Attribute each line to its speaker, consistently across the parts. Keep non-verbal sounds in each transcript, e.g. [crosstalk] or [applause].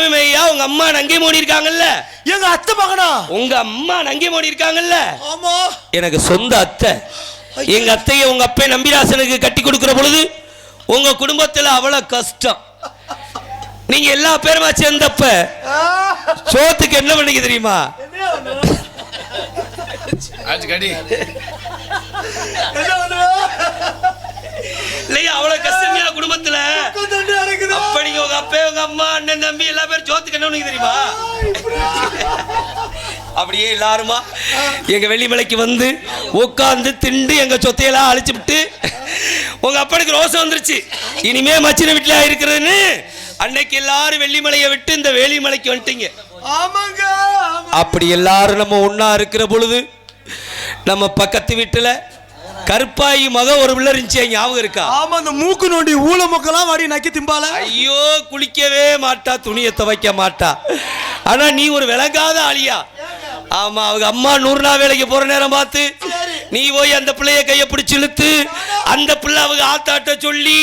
Speaker 1: மாமி மையா உங்க அம்மா நங்கை மோடி இருக்காங்கல்ல?
Speaker 2: எங்க அத்தை மகனா?
Speaker 1: உங்க அம்மா நங்கை மோடி இருக்காங்கல்ல?
Speaker 2: ஆமா.
Speaker 1: எனக்கு சொந்த அத்தை. எங்க அத்தையை உங்க அப்பே நம்பிராசனுக்கு கட்டி கொடுக்கிற பொழுது உங்க குடும்பத்துல அவ்வளவு கஷ்டம். நீங்க எல்லா பேருமா சேர்ந்தப்ப சோத்துக்கு என்ன பண்ணீங்க தெரியுமா?
Speaker 3: கடி
Speaker 1: இல்லையா அவ்வளவு கஷ்டமையா குடும்பத்துல? அப்ப நீங்க உங்க அப்பா உங்க அம்மா அண்ணன் தம்பி எல்லா பேரும் சோத்துக்கு என்ன தெரியுமா? அப்படியே எல்லாருமா எங்க வெள்ளிமலைக்கு வந்து உட்காந்து திண்டு எங்க சொத்தையெல்லாம் அழிச்சு விட்டு உங்க அப்பனுக்கு ரோசம் வந்துருச்சு. இனிமே மச்சின வீட்டுல இருக்கிறதுன்னு அன்னைக்கு எல்லாரும் வெள்ளிமலையை விட்டு இந்த வேலிமலைக்கு வந்துட்டீங்க.
Speaker 2: ஆமாங்க.
Speaker 1: அப்படி எல்லாரும் நம்ம ஒண்ணா இருக்கிற பொழுது நம்ம பக்கத்து வீட்டுல கருப்பாயி மக ஒரு பிள்ளை இருந்துச்சு ஞாபகம் இருக்கா?
Speaker 2: ஆமா அந்த மூக்கு நோண்டி ஊழ மக்கெல்லாம் வாடி நக்கி திம்பால
Speaker 1: ஐயோ குளிக்கவே மாட்டா துணியை துவைக்க மாட்டா. ஆனா நீ ஒரு விளங்காத ஆளியா? ஆமா அவங்க அம்மா நூறு நாள் வேலைக்கு போற நேரம் பார்த்து நீ போய் அந்த பிள்ளைய கைய பிடிச்சு இழுத்து அந்த பிள்ளை அவங்க ஆத்தாட்ட சொல்லி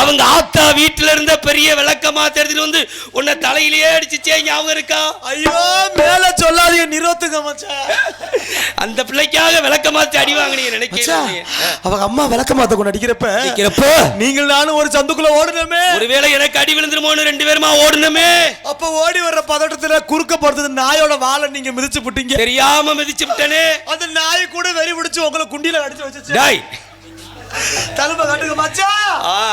Speaker 1: அவங்க ஆத்தா வீட்டுல இருந்த பெரிய விளக்கமா தெரிஞ்சுட்டு வந்து உன்னை தலையிலேயே அடிச்சுச்சே ஞாபகம் இருக்கா?
Speaker 2: ஐயோ மேல சொல்லாதீங்க நிறுத்துங்க மச்சான்.
Speaker 1: அந்த பிள்ளைக்காக விளக்கமாத்தி அடி வாங்கினீங்க நினைக்கிறேன்
Speaker 2: அவங்க அம்மா விளக்க மாத்த கொண்டு அடிக்கிறப்ப
Speaker 1: நினைக்கிறப்ப
Speaker 2: நீங்கள் நானும் ஒரு சந்துக்குள்ள ஓடுனமே
Speaker 1: ஒருவேளை எனக்கு அடி விழுந்துருமோன்னு ரெண்டு பேருமா ஓடுனமே
Speaker 2: அப்ப ஓடி வர்ற பதட்டத்துல குறுக்க போறது நாயோட வாழை நீங்க மிதிச்சு புட்டீங்க.
Speaker 1: தெரியாம மிதிச்சு விட்டனே
Speaker 2: அந்த நாய் கூட வெறி பிடிச்சு உங்களை குண்டியில அடிச்சு வச்சுச்சு.
Speaker 1: டாய்
Speaker 2: தலும்ப காட்டுங்க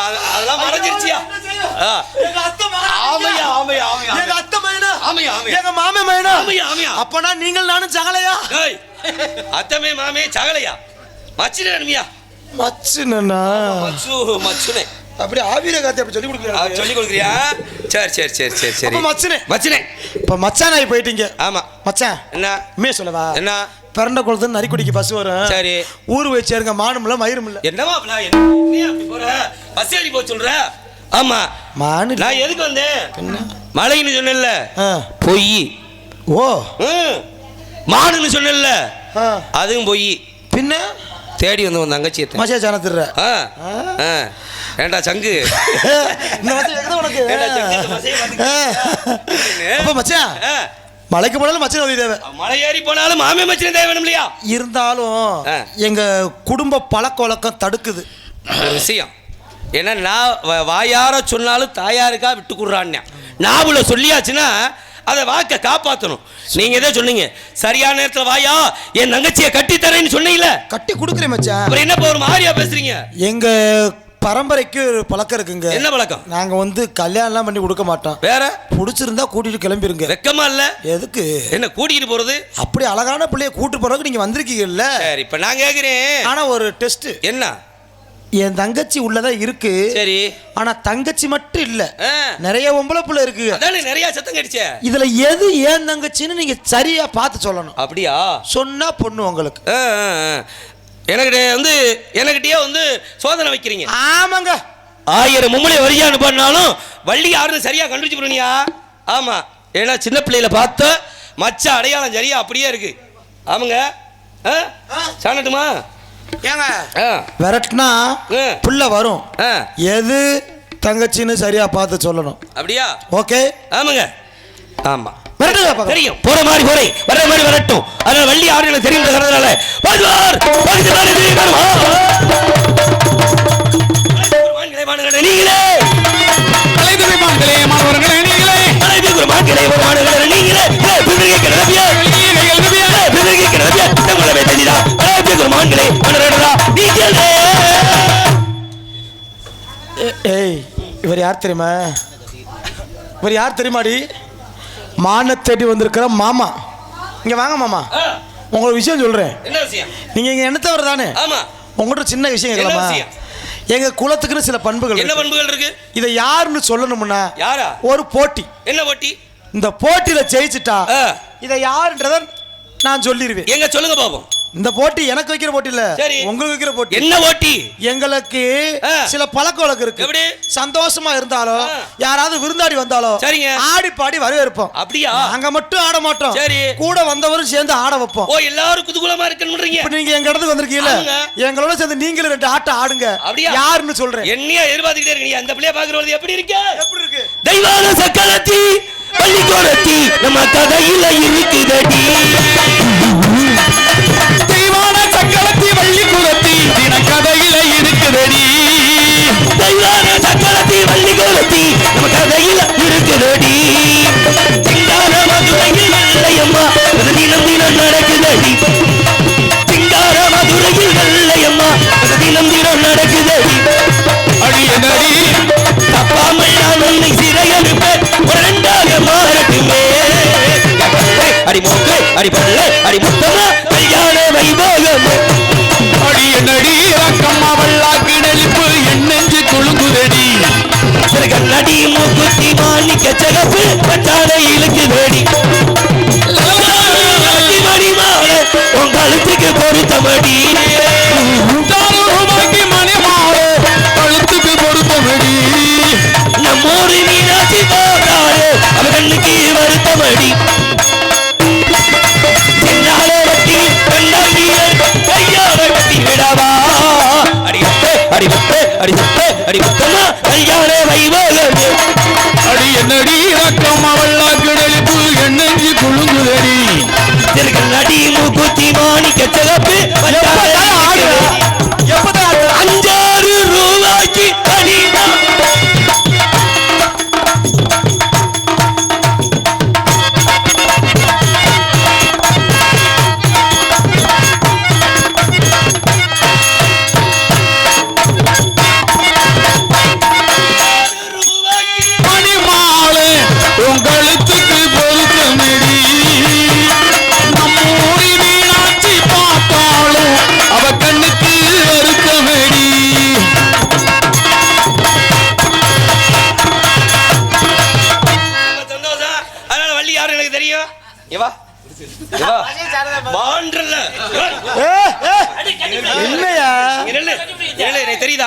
Speaker 1: அது- அதெல்லாம் மறைஞ்சிருச்சியா.
Speaker 2: எங்க அத்தை?
Speaker 1: ஆமையா ஆமையா ஆமையா
Speaker 2: எங்க அத்தை மகனா?
Speaker 1: ஆமையா ஆமையா.
Speaker 2: எங்க மாமே மகனா?
Speaker 1: ஆமையா ஆமையா.
Speaker 2: அப்பனா நீங்கள் நானும் சகலையா?
Speaker 1: டேய் அத்தமே மாமே சகலையா? மச்சினே அனுமியா
Speaker 2: மச்சுனா
Speaker 1: மச்சு மச்சுனே.
Speaker 2: அப்படி ஆவிர காத்தி அப்படி சொல்லி
Speaker 1: ஆ,
Speaker 2: கொடுக்குறேன்
Speaker 1: சொல்லி கொடுக்குறியா? சரி சரி சரி சரி சரி.
Speaker 2: மச்சினே.
Speaker 1: மச்சினே.
Speaker 2: இப்ப மச்சான் ஆகி போயிட்டீங்க.
Speaker 1: ஆமா.
Speaker 2: மச்சான்
Speaker 1: என்ன?
Speaker 2: சொல்லவா?
Speaker 1: என்ன?
Speaker 2: பிறண்ட குளத்துல நரிக்குடிக்கு பஸ் வரும்.
Speaker 1: சரி.
Speaker 2: ஊர் வச்சு இருக்க மானும்ல மயிரும் இல்ல.
Speaker 1: என்னவா அப்படி போற? பஸ் ஏறி போக சொல்ற. ஆமா.
Speaker 2: மானு.
Speaker 1: நான் எதுக்கு வந்தேன்? மழைன்னு சொன்னேன்ல.
Speaker 2: ஆ.
Speaker 1: பொய்.
Speaker 2: ஓ.
Speaker 1: ம். மாடுன்னு சொன்னேன்ல.
Speaker 2: ஆ.
Speaker 1: அதுவும் பொய்.
Speaker 2: பின்ன?
Speaker 1: தேடி வந்து உன் தங்கச்சியை
Speaker 2: மச்சா
Speaker 1: ஆ. ஏண்டா சங்கு?
Speaker 2: இந்த உனக்கு?
Speaker 1: ஏண்டா
Speaker 2: மலைக்கு போனாலும் மச்சான் உதவி தேவை.
Speaker 1: மலை ஏறி போனாலும் மாமே மச்சினை தேவை வேணும் இல்லையா?
Speaker 2: இருந்தாலும். எங்க குடும்ப பழக்க வழக்கம் தடுக்குது.
Speaker 1: ஒரு விஷயம். ஏன்னா நான் வாயார சொன்னாலும் தாயாருக்கா விட்டு கொடுறான்னு நாவுல சொல்லியாச்சுன்னா அதை வாக்க காப்பாற்றணும் நீங்க எதை சொன்னீங்க சரியான நேரத்துல வாயா என் தங்கச்சியை கட்டித்தரேன்னு சொன்னீங்கல்ல?
Speaker 2: கட்டி கொடுக்குறேன் மச்சான்.
Speaker 1: அப்புறம் என்ன ஒரு மாதிரியா பேசுறீங்க.
Speaker 2: எங்க பரம்பரைக்கு ஒரு பழக்கம் இருக்குங்க.
Speaker 1: என்ன பழக்கம்?
Speaker 2: நாங்க வந்து கல்யாணம்லாம் பண்ணி கொடுக்க மாட்டோம்.
Speaker 1: வேற?
Speaker 2: பிடிச்சிருந்தா கூட்டிட்டு கிளம்பிருங்க.
Speaker 1: வெக்கமா இல்ல?
Speaker 2: எதுக்கு?
Speaker 1: என்ன கூட்டிட்டு போறது?
Speaker 2: அப்படி அழகான பிள்ளைய கூட்டு போறதுக்கு நீங்க வந்திருக்கீங்கல்ல?
Speaker 1: சரி இப்ப நான் கேக்குறேன்.
Speaker 2: ஆனா ஒரு டெஸ்ட்
Speaker 1: என்ன?
Speaker 2: என் தங்கச்சி உள்ளதா இருக்கு.
Speaker 1: சரி.
Speaker 2: ஆனா தங்கச்சி மட்டும் இல்ல. நிறைய பொம்பளை பிள்ளை இருக்கு
Speaker 1: அதானே நிறைய சத்தம் கடிச்ச
Speaker 2: இதுல எது ஏன் தங்கச்சின்னு நீங்க சரியா பார்த்து சொல்லணும்.
Speaker 1: அப்படியா?
Speaker 2: சொன்னா பொண்ணு உங்களுக்கு.
Speaker 1: எனக்கிட்ட வந்து எனக்கிட்டயே வந்து சோதனை வைக்கிறீங்க.
Speaker 2: ஆமாங்க.
Speaker 1: ஆயிரம் மும்மலை வரியா அனுப்பினாலும் வள்ளி யாருன்னு சரியா கண்டுபிடிச்சு போறீங்க ஆமா. ஏன்னா சின்ன பிள்ளையில பார்த்த மச்ச அடையாளம் சரியா அப்படியே இருக்கு. ஆமாங்க? சாணட்டுமா?
Speaker 2: ஏங்க. விரட்டினா. புள்ள வரும். எது தங்கச்சின்னு சரியா பார்த்து சொல்லணும்.
Speaker 1: அப்படியா?
Speaker 2: ஓகே?
Speaker 1: ஆமாங்க. ஆமா.
Speaker 2: விரட்டுங்க பார்க்கலாம்.
Speaker 1: தெரியும். போற மாதிரி போறே. வர்ற மாதிரி வரட்டும். அதனால வள்ளி யாரு எனக்கு தெரியுங்கிறதுனால வருவார் நீங்களே.
Speaker 3: கலைத்துறை மான்களே மாணவர்களே நீங்களே.
Speaker 1: அனைத்து மான்களே மான்களே நீங்களே பிதறிக்க கிளம்பியா பிதறிக்க கிளம்பியா தங்களை தெரியுதா மான்களே நீங்களே
Speaker 2: ஏய் இவர் யார் தெரியுமா? இவர் யார் தெரியுமாடி? மான தேடி வந்திருக்கிற மாமா. இங்க வாங்க மாமா. உங்களுக்கு விஷயம் சொல்றேன்.
Speaker 1: என்ன விஷயம்?
Speaker 2: நீங்க இங்க என்னத்தவர் தானே? உங்கள்கிட்ட சின்ன விஷயம் கேட்கலாமா?
Speaker 1: விஷயம்?
Speaker 2: எங்க குலத்துக்குன்னு சில பண்புகள்
Speaker 1: என்ன. பண்புகள் இருக்கு?
Speaker 2: இதை யாருன்னு சொல்லணும்னா
Speaker 1: யாரா?
Speaker 2: ஒரு போட்டி.
Speaker 1: என்ன போட்டி?
Speaker 2: இந்த போட்டியில ஜெயிச்சிட்டா. இதை யாருன்றத நான் சொல்லிடுவேன்
Speaker 1: எங்க சொல்லுங்க பாப்போம்
Speaker 2: இந்த போட்டி எனக்கு வைக்கிற போட்டி இல்ல
Speaker 1: சரி.
Speaker 2: உங்களுக்கு வைக்கிற போட்டி
Speaker 1: என்ன போட்டி
Speaker 2: எங்களுக்கு. சில பழக்க வழக்கம் இருக்கு
Speaker 1: எப்படி?
Speaker 2: சந்தோஷமா இருந்தாலும். யாராவது விருந்தாடி வந்தாலும்
Speaker 1: சரிங்க.
Speaker 2: ஆடி பாடி வரவேற்போம்
Speaker 1: அப்படியா
Speaker 2: நாங்க மட்டும் ஆட மாட்டோம்
Speaker 1: சரி.
Speaker 2: கூட வந்தவரும் சேர்ந்து ஆட வைப்போம்
Speaker 1: ஓ எல்லாரும் குதூகலமா இருக்கணும்ன்றீங்க
Speaker 2: இப்ப நீங்க எங்க இடத்துக்கு வந்திருக்கீங்கல்ல
Speaker 1: ஆமாங்க.
Speaker 2: எங்களோட சேர்ந்து நீங்களும் ரெண்டு ஆட்டம் ஆடுங்க
Speaker 1: அப்படியா?
Speaker 2: யாருன்னு சொல்றேன்
Speaker 1: என்னையா எதிர்பார்த்துக்கிட்டே இருக்கீங்க அந்த பிள்ளைய பாக்குறது எப்படி இருக்க
Speaker 2: எப்படி இருக்கு
Speaker 1: தெய்வான சக்கலத்தி பள்ளி கோரத்தி நம்ம கதையில இருக்குதடி
Speaker 3: தெய்வான சக்களத்தி வள்ளி குலத்தி தினக்கதையில இருக்குதடி.
Speaker 1: தெய்வான சக்கரத்தி வள்ளி கோலத்தி நம்ம கதையில இருக்குதடி. சிங்கார மதுரையில் வெள்ளையம்மா அது தினம் தினம் நடக்குதடி. சிங்கார மதுரையில் வெள்ளையம்மா அது தினம் தினம் நடக்குதடி.
Speaker 3: அடி என்னடி
Speaker 1: தப்பாமல் நான் உன்னை சிறையனுப்பேன் ஒரு ரெண்டாக மாறட்டுமே. அடி மூக்கு அடி பல்ல அடி முத்தமா அடிபாகமே
Speaker 3: அடிய நடி அக்கம்மா வல்லாக்கு நெளிப்பு என் நெஞ்சு குழுங்குதடி
Speaker 1: சிறுகல்லடி மூக்குத்தி மாணிக்க சிறப்பு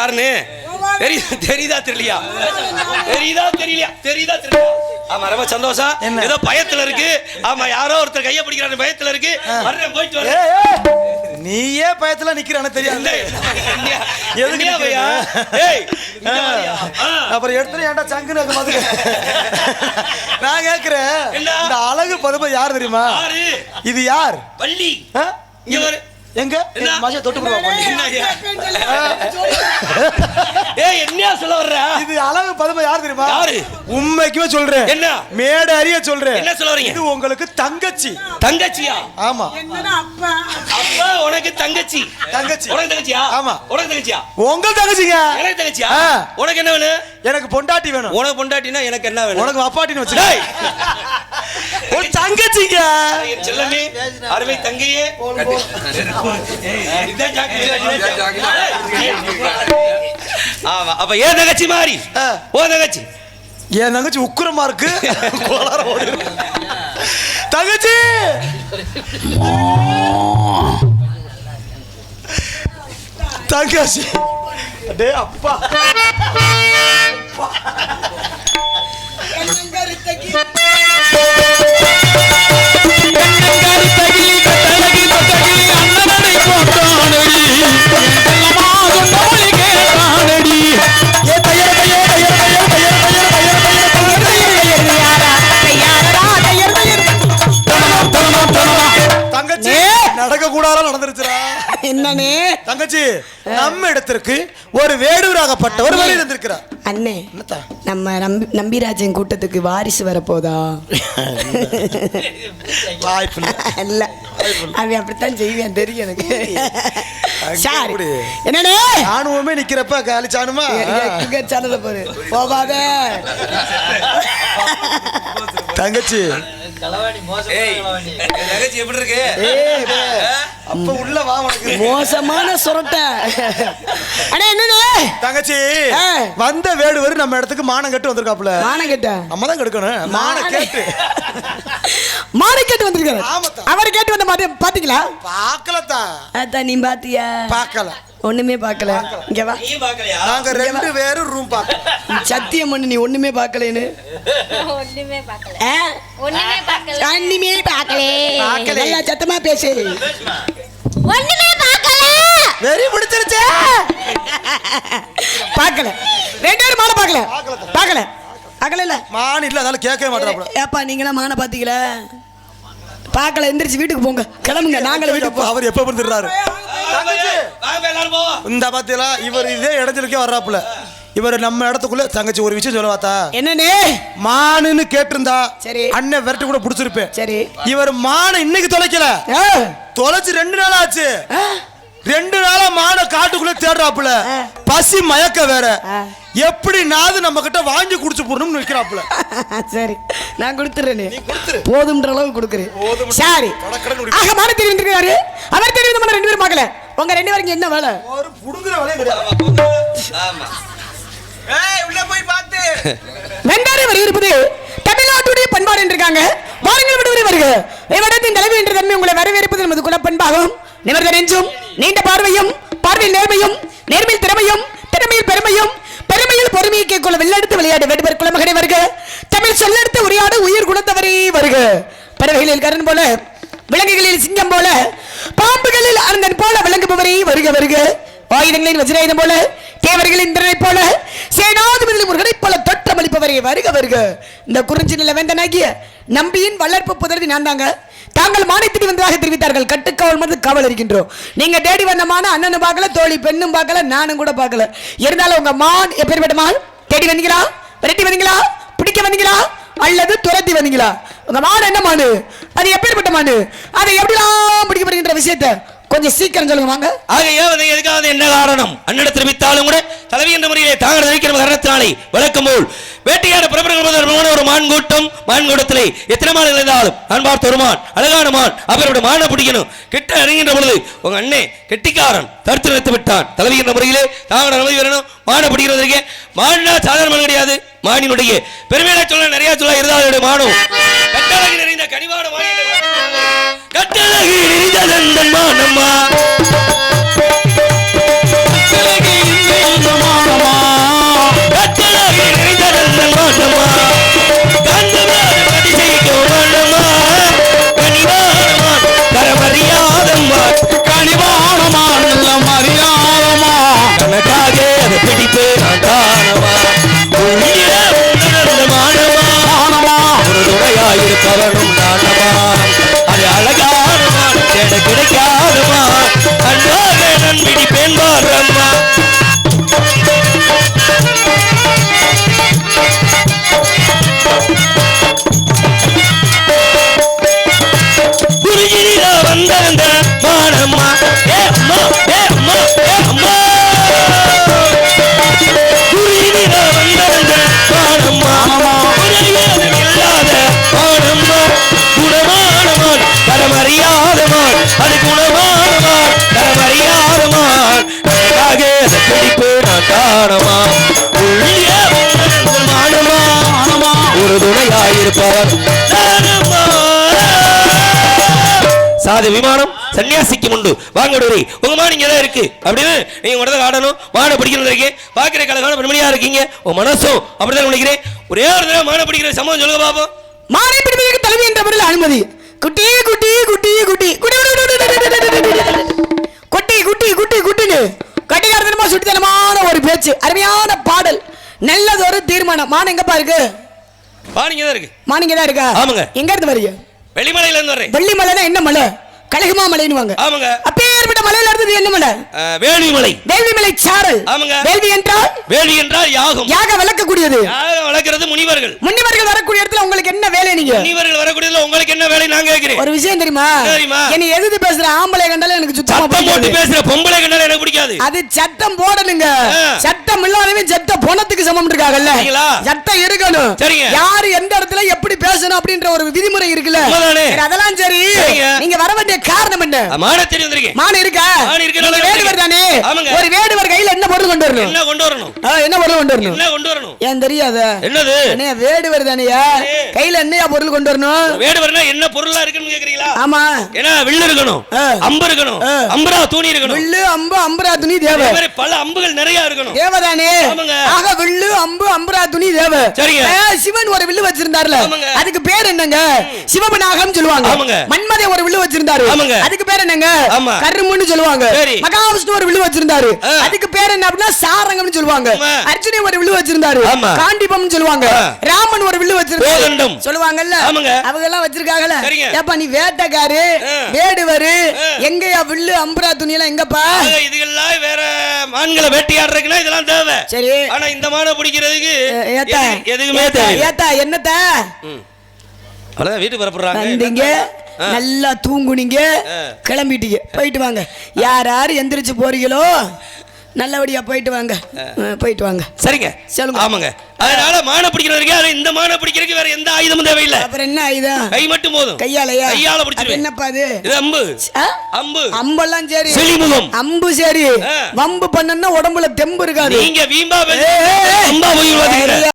Speaker 1: யாருன்னு? தெரியுதா தெரியுதா தெரியலையா? தெரியுதா தெரியலையா? தெரியுதா தெரியலையா? ஆமா ரொம்ப சந்தோஷம்? ஏதோ பயத்துல இருக்கு. ஆமா யாரோ ஒருத்தர் கைய பிடிக்கிறாரு பயத்துல இருக்கு. வர்றேன் போயிட்டு வரேன்.
Speaker 2: நீயே பயத்துல நிக்கிறானு தெரியாது? எதுக்கு
Speaker 1: பையா?
Speaker 2: அப்புறம் எடுத்துட்டு ஏன்டா சங்குன்னு இருக்க மாதிரி நான் கேக்குறேன்? இந்த அழகு பதுமை யார் தெரியுமா? இது யார்?
Speaker 1: வள்ளி.
Speaker 2: ஆ?
Speaker 1: இங்க.
Speaker 2: எங்க? மாச தொட்டு.
Speaker 1: என்ன ஐயா? [laughs] ஏய் என்னையா சொல்ல வர்ற?
Speaker 2: இது அழகு பதுமை யார் தெரியுமா?
Speaker 1: யாரு?
Speaker 2: உண்மைக்குமே சொல்றேன்.
Speaker 1: என்ன?
Speaker 2: மேடை அறிய சொல்றேன்.
Speaker 1: என்ன சொல்ல வர்றீங்க?
Speaker 2: இது உங்களுக்கு தங்கச்சி.
Speaker 1: தங்கச்சியா?
Speaker 2: ஆமா.
Speaker 1: அப்பா? உனக்கு தங்கச்சி.
Speaker 2: தங்கச்சி.
Speaker 1: உனக்கு தங்கச்சியா?
Speaker 2: ஆமா.
Speaker 1: உனக்கு தங்கச்சியா?
Speaker 2: உங்க தங்கச்சிங்க.
Speaker 1: எனக்கு தங்கச்சியா?
Speaker 2: ஆ.
Speaker 1: உனக்கு என்ன வேணும்?
Speaker 2: எனக்கு பொண்டாட்டி வேணும்.
Speaker 1: உனக்கு பொண்டாட்டினா எனக்கு என்ன வேணும்?
Speaker 2: உனக்கு அப்பாட்டின்னு வச்சு ஒரு தங்கச்சிங்க.
Speaker 1: என் செல்லமே அருமை தங்கையே. ஆமா அப்ப ஏன் தங்கச்சி மாறி. ஓ தங்கச்சி.
Speaker 2: என் தங்கச்சி உக்குரமா இருக்கு? கோளார ஓடி. தங்கச்சி! தங்கச்சி. டே அப்பா. நடந்துருச்சுடா.
Speaker 4: என்னனே
Speaker 2: தங்கச்சி நம்ம இடத்திற்கு ஒரு வேடூராகப்பட்ட ஒரு வழி இருந்திருக்கிறார்
Speaker 4: அண்ணே நம்ம நம்பி நம்பிராஜன் கூட்டத்துக்கு வாரிசு வரப்போதா?
Speaker 2: இல்ல.
Speaker 4: அவன் அப்படித்தான் செய்வேன் தெரியும் எனக்கு. என்னடே
Speaker 2: ஆணுவமே நிக்கிறப்ப காலி
Speaker 4: சாணுமா? சாணல போரு போவாத
Speaker 2: தங்கச்சி.
Speaker 1: தங்கச்சி எப்படி இருக்கு?
Speaker 2: அப்ப உள்ள வா உனக்கு.
Speaker 4: மோசமான சுரட்டை. அண்ணே என்னனே
Speaker 2: தங்கச்சி. வந்த வேடுவர் நம்ம இடத்துக்கு மானம் கட்டு வந்திருக்காப்புல.
Speaker 4: மானம் கெட்ட?
Speaker 2: நம்ம தான் கெடுக்கணும். மானம். கேட்டு.
Speaker 4: மானம் கேட்டு வந்திருக்காரு. அவர் கேட்டு வந்த மாதிரி பாத்தீங்களா?
Speaker 2: பார்க்கலத்தா.
Speaker 4: அதான் நீ பாத்தியா?
Speaker 2: பார்க்கல.
Speaker 4: ஒண்ணுமே பார்க்கல. இங்க வா.
Speaker 2: நாங்க ரெண்டு பேரும் ரூம் பார்க்க
Speaker 4: சத்தியம் பண்ணு நீ ஒண்ணுமே பார்க்கலன்னு.
Speaker 5: ஒண்ணுமே பார்க்கல? ஒண்ணுமே பார்க்கல.
Speaker 4: ஒண்ணுமே பார்க்கல.
Speaker 2: பார்க்கல.
Speaker 4: நல்லா சத்தமா பேசு.
Speaker 5: ஒண்ணுமே பார்க்கல.
Speaker 2: வெறி பிடிச்சிருச்சே
Speaker 4: பார்க்கல. ரெண்டு பேரும் மாலை பார்க்கல. பார்க்கல பார்க்கல. இல்ல.
Speaker 2: மான் இல்ல அதனால கேட்கவே மாட்டாப்ல
Speaker 4: ஏப்பா நீங்களாம் மானை பாத்தீங்களா? பார்க்கல எந்திரிச்சு வீட்டுக்கு போங்க. கிளம்புங்க நாங்களே வீட்டுக்கு
Speaker 2: அவர் எப்ப வந்துடுறாரு?
Speaker 1: வாங்க எல்லாரும் போவோம்.
Speaker 2: இந்த பாத்தீங்களா இவர் இதே இடத்துலக்கே வர்றாப்புல. இவர் நம்ம இடத்துக்குள்ள தங்கச்சி ஒரு விஷயம் சொல்ல பார்த்தா
Speaker 4: என்னண்ணே?
Speaker 2: மானுன்னு கேட்டிருந்தா
Speaker 4: சரி.
Speaker 2: அண்ணன் விரட்டு கூட பிடிச்சிருப்பேன்.
Speaker 4: சரி.
Speaker 2: இவர் மானை இன்னைக்கு தொலைக்கல. தொலைச்சு ரெண்டு நாள் ஆச்சு. ரெண்டு நாளா மானை காட்டுக்குள்ள தேடுறாப்புல. பசி மயக்க வேற. எப்படி நாது நம்ம கிட்ட வாங்கி குடிச்சு போடணும்னு நிக்கிறாப்புல [laughs]
Speaker 4: சரி நான் கொடுத்துறேனே. போதும்ன்ற அளவு கொடுக்குறேன். சரி. ஆக மான தெரிவித்திருக்காரு அவர் தெரிவித்த ரெண்டு பேரும் பார்க்கல. உங்க ரெண்டு பேருக்கு என்ன வேலை?
Speaker 2: ஒரு புடுங்குற வேலையே கிடையாது.
Speaker 1: ஆமா
Speaker 4: வெண்டாரை வலியுறுப்பது தமிழ்நாட்டுடைய பண்பாடு என்றிருக்காங்க. வாருங்கள் விடுவரை வருக. இவ்விடத்தின் தலைவி என்ற தன்மை உங்களை வரவேற்பது நமது குல பண்பாகும் நிமிர்ந்த நெஞ்சும் நீண்ட பார்வையும் பார்வையில் நேர்மையும் நேர்மையில் திறமையும் திறமையில் பெருமையும் பெருமையில் பொறுமையை கேட்கொள்ள வெள்ளெடுத்து விளையாட வேண்டுவர் குலமகனை வருக. தமிழ் சொல்லெடுத்து உரையாட உயிர் குணத்தவரே வருக. பறவைகளில் கரண் போல விலங்குகளில் சிங்கம் போல பாம்புகளில் அருந்தன் போல விளங்குபவரே வருக வருக. ஆயுதங்களின் வஜ்ராயுதம் போல தேவர்களின் இந்திரனை போல சேனாதிபதி முருகனை போல தோற்றமளிப்பவரே வருக வருக. இந்த குறிஞ்சி நில வேந்தனாகிய நம்பியின் வளர்ப்பு புதல்வி நான் தாங்க தாங்கள் மானியத்தில் வந்ததாக தெரிவித்தார்கள். கட்டுக்காவல் மருந்து காவல் இருக்கின்றோம். நீங்க தேடி வந்தமான அண்ணனும் பார்க்கல தோழி பெண்ணும் பார்க்கல நானும் கூட பார்க்கல. இருந்தாலும் உங்க மான் எப்பேற்பட்ட மான்? தேடி வந்தீங்களா? விரட்டி வந்தீங்களா? பிடிக்க வந்தீங்களா? அல்லது துரத்தி வந்தீங்களா? உங்க மான் என்ன மானு? அது எப்பேற்பட்ட மானு? அதை எப்படிலாம் பிடிக்க போறீங்கன்ற விஷயத்த கொஞ்சம் சீக்கிரம் சொல்லுங்க வாங்க.
Speaker 1: ஆக ஏவது எதுக்காவது என்ன காரணம்? அன்னிடத்தில் தெரிவித்தாலும் கூட தலைவி என்ற முறையிலே தாங்கள் தெரிவிக்கிற காரணத்தினாலே வழக்கம் போல் வேட்டையாட புறப்படுகிற ஒரு மான் கூட்டம் மான் கூட்டத்திலே எத்தனை மான் இருந்தாலும் நான் பார்த்த ஒரு மான் அழகான மான் அவருடைய மானை பிடிக்கணும். கிட்ட இறங்குகின்ற பொழுது உங்க அண்ணே கெட்டிக்காரன் தடுத்து நிறுத்தி விட்டான். தலைவி முறையிலே தாங்கள் அனுமதி வரணும். மானை பிடிக்கிறதுக்கு மானா சாதாரண கிடையாது. மானினுடைய பெருமையில சொல்ல நிறைய சொல்ல இருந்தாலும் மானும் கட்டழகி நிறைந்த கனிவான மான்? கட்டழகி நிறைந்த மானம்மா. எனக்காக நான் காணமா ஒரு துணையாயிருப்பவர். சாதி விமானம் சன்னியாசிக்கு உண்டு வாங்க விடுவரி உங்க மாதிரி இங்கே தான் இருக்கு. அப்படின்னு நீங்க உடனே ஆடணும் மாடை பிடிக்கிறது இருக்கு பாக்குற கலகான பெண்மணியா இருக்கீங்க. உங்க மனசும் அப்படிதான் நினைக்கிறேன். ஒரே ஒரு தடவை மாடை பிடிக்கிற சம்பவம் சொல்லுங்க பாப்போம்.
Speaker 4: மாடை பிடிப்பதற்கு தலைமை என்ற முறையில் அனுமதி. குட்டி குட்டி குட்டி குட்டி. குட்டி குட்டி குட்டி குட்டி குட்டின்னு கட்டிகாரத்தனமா சுட்டித்தனமான ஒரு பேச்சு அருமையான பாடல் நல்லது ஒரு தீர்மானம். மான் எங்கப்பா இருக்கு?
Speaker 1: பான் இங்க தான் இருக்கு.
Speaker 4: மான் இங்க தான் இருக்கா?
Speaker 1: ஆமாங்க.
Speaker 4: எங்க இருந்து வரீங்க
Speaker 1: வெளிமலையில இருந்து வர்றேன்.
Speaker 4: வெள்ளி மலைனா என்ன மலை? கழகமா மலைன்னு
Speaker 1: ஆமாங்க.
Speaker 4: அப்பேற்பட்ட மலையில இருந்தது என்ன மலை?
Speaker 1: அஹ், வேள்விமலை
Speaker 4: வேள்வி மலை சாரல்
Speaker 1: ஆமாங்க.
Speaker 4: வேள்வி என்றால்?
Speaker 1: வேள்வி என்றால் யாகம்.
Speaker 4: யாக விளக்கக்கூடியது.
Speaker 1: யாகம் வளர்க்கிறது முனிவர்கள்.
Speaker 4: வரக்கூடிய இடத்துல உங்களுக்கு என்ன வேலை நீங்க?
Speaker 1: முனிவர்கள் வரக்கூடியதுல உங்களுக்கு என்ன வேலை நான் கேட்கிறேன்.
Speaker 4: ஒரு விஷயம் தெரியுமா?
Speaker 1: என்ன தெரியுமா?
Speaker 4: என்னை எதிர்த்து பேசுற ஆம்பளை கண்டாலும் எனக்கு சுத்தமா
Speaker 1: சத்தம் போட்டு. பேசுற பொம்பளை கண்டாலும் எனக்கு பிடிக்காது.
Speaker 4: அது சட்டம் போடணுங்க. சட்டம் இல்லாதவன் செத்த பொணத்துக்கு சமம் இருக்காங்கல்ல? சட்டம் இருக்கணும்.
Speaker 1: சரிங்க.
Speaker 4: யாரு எந்த இடத்துல எப்படி பேசணும் அப்படின்ற ஒரு விதிமுறை இருக்குல்ல. அதெல்லாம் சரி. நீங்க வர வேண்டிய காரணம் என்ன?
Speaker 1: மான தெரிய வந்திருக்கேன்.
Speaker 4: மான் இருக்கா
Speaker 1: மான் இருக்கு,
Speaker 4: நீங்க
Speaker 1: நல்லா
Speaker 4: வேடுவர் தானே?
Speaker 1: ஆமாங்க.
Speaker 4: ஒரு வேடுவர் கையில என்ன பொருள் கொண்டு வரணும்?
Speaker 1: என்ன கொண்டு வரணும்?
Speaker 4: ஆ, என்ன பொருள் கொண்டு வரணும்?
Speaker 1: என்ன கொண்டு வரணும்?
Speaker 4: ஏன் தெரியாத?
Speaker 1: என்னது?
Speaker 4: அண்ணே வேடுவர் தானேயா?
Speaker 1: சரி.
Speaker 4: கையில என்னையா பொருள் கொண்டு வரணும்?
Speaker 1: வேடுவர்னா என்ன பொருளா இருக்குன்னு கேக்குறீங்களா?
Speaker 4: ஆமா.
Speaker 1: ஏன்னா வில்லு இருக்கணும்.
Speaker 4: ஆ.
Speaker 1: அம்பு இருக்கணும்.
Speaker 4: ஆ.
Speaker 1: அம்பரா தூணி இருக்கணும்.
Speaker 4: வில்லு அம்பு அம்புரா துணி தேவை.
Speaker 1: பல அம்புகள் நிறைய இருக்கணும்.
Speaker 4: தேவதானே. ஆக வில்லு அம்பு அம்புரா துணி தேவை.
Speaker 1: சரிங்க.
Speaker 4: சிவன் ஒரு வில்லு வச்சிருந்தாருல. அதுக்கு பேர் என்னங்க சிவபநாகம் சொல்லுவாங்க. மன்மதை ஒரு வில்லு வச்சிருந்தாரு. அதுக்கு பேர் என்னங்க. கருமுன்னு சொல்லுவாங்க. மகாவிஷ்ணு ஒரு வில்லு வச்சிருந்தாரு. அதுக்கு பேர் என்ன அப்படின்னா சாரங்கம்னு சொல்லுவாங்க. அர்ஜுனி ஒரு வில்லு வச்சிருந்தாரு. காண்டிபம்னு சொல்லுவாங்க. ராமன் ஒரு வில்லு வச்சிருந்தாரு. சொல்லுவாங்கல்ல. அவங்க எல்லாம் வச்சிருக்காங்கல்ல. ஏப்பா நீ வேட்டைக்காரு. வேடுவரு. எங்கயா வில்லு அம்புரா துணி எல்லாம் எங்கப்பா
Speaker 1: ஆக இதுகெல்லாம் வேற மான்களை வேட்டையாடுறதுக்குன்னா இதெல்லாம் தேவை
Speaker 4: சரி.
Speaker 1: ஆனா இந்த மானை பிடிக்கிறதுக்கு எதுக்குமே தேவை
Speaker 4: ஏத்தா என்னத்த
Speaker 1: அவ்வளவுதான் வீட்டுக்கு வரப்படுறாங்க
Speaker 4: வந்தீங்க நல்லா தூங்குனீங்க. கிளம்பிட்டீங்க. போயிட்டு வாங்க. யார் யார் எந்திரிச்சு போறீங்களோ நல்லபடியா போயிட்டு வாங்க. போயிட்டு வாங்க.
Speaker 1: சரிங்க.
Speaker 4: சொல்லுங்க.
Speaker 1: ஆமாங்க. அதனால மானை பிடிக்கிறதுக்கு இந்த மானை பிடிக்கிறதுக்கு வேற எந்த ஆயுதமும் தேவையில்லை.
Speaker 4: அப்புறம் என்ன ஆயுதம்?
Speaker 1: கை மட்டும் போதும்.
Speaker 4: கையாலையா?
Speaker 1: கையால
Speaker 4: அது
Speaker 1: பிடிச்சிருவேன்
Speaker 4: என்னப்பா அது?
Speaker 1: இது அம்பு? அம்பு.
Speaker 4: அம்பெல்லாம் சரி.
Speaker 1: செளிமுகம்
Speaker 4: அம்பு சரி. வம்பு பண்ணனா உடம்புல தெம்பு இருக்காது.
Speaker 1: நீங்க வீம்பா. அம்பா போய்